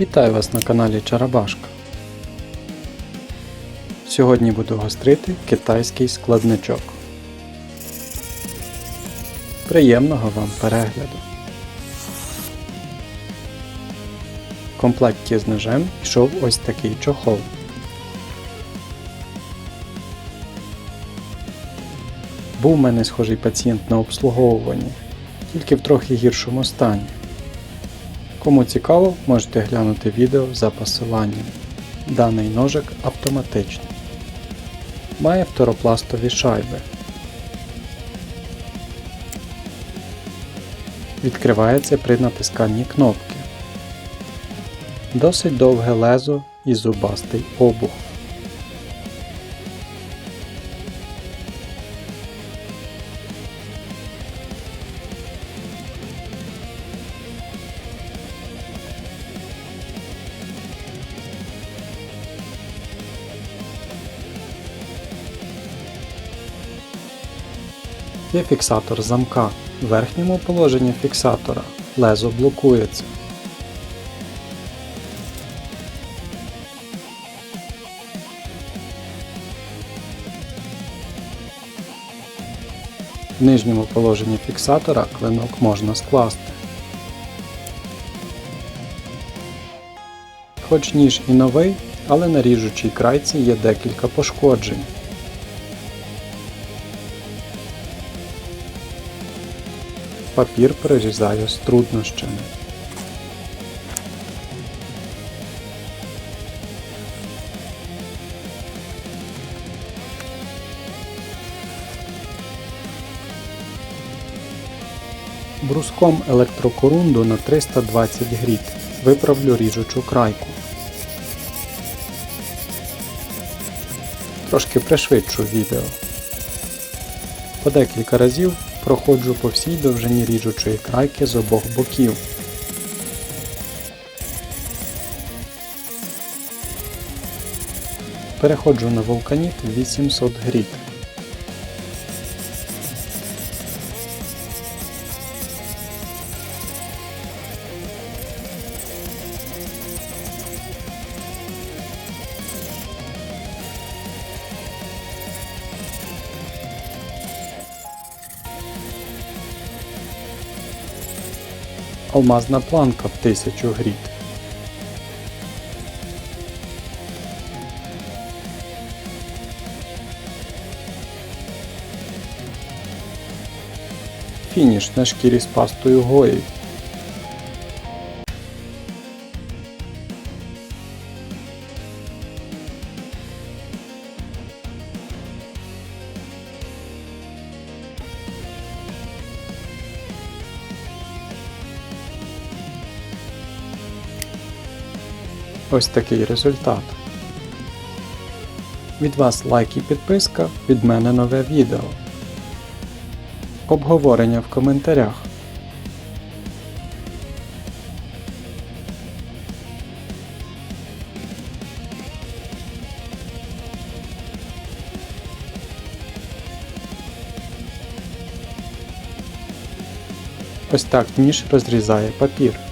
Вітаю вас на каналі Чарабашка. Сьогодні буду гострити китайський складничок. Приємного вам перегляду! В комплекті з ножем йшов ось такий чохол. Був у мене схожий пацієнт на обслуговуванні, тільки в трохи гіршому стані. Кому цікаво, можете глянути відео за посиланням. Даний ножик автоматичний. Має фторопластові шайби. Відкривається при натисканні кнопки. Досить довге лезо і зубастий обух. Є фіксатор замка. В верхньому положенні фіксатора лезо блокується. В нижньому положенні фіксатора клинок можна скласти. Хоч ніж і новий, але на ріжучій крайці є декілька пошкоджень. Папір перерізаю з труднощами. Бруском електрокорунду на 320 гріт виправлю ріжучу крайку. Трошки пришвидшу відео. По декілька разів проходжу по всій довжині ріжучої крайки з обох боків. Переходжу на вулканіт 800 гріт. Алмазна планка в 1000 гріт. Фініш на шкірі з пастою Гої. Ось такий результат. Від вас лайк і підписка, від мене нове відео. Обговорення в коментарях. Ось так ніж розрізає папір.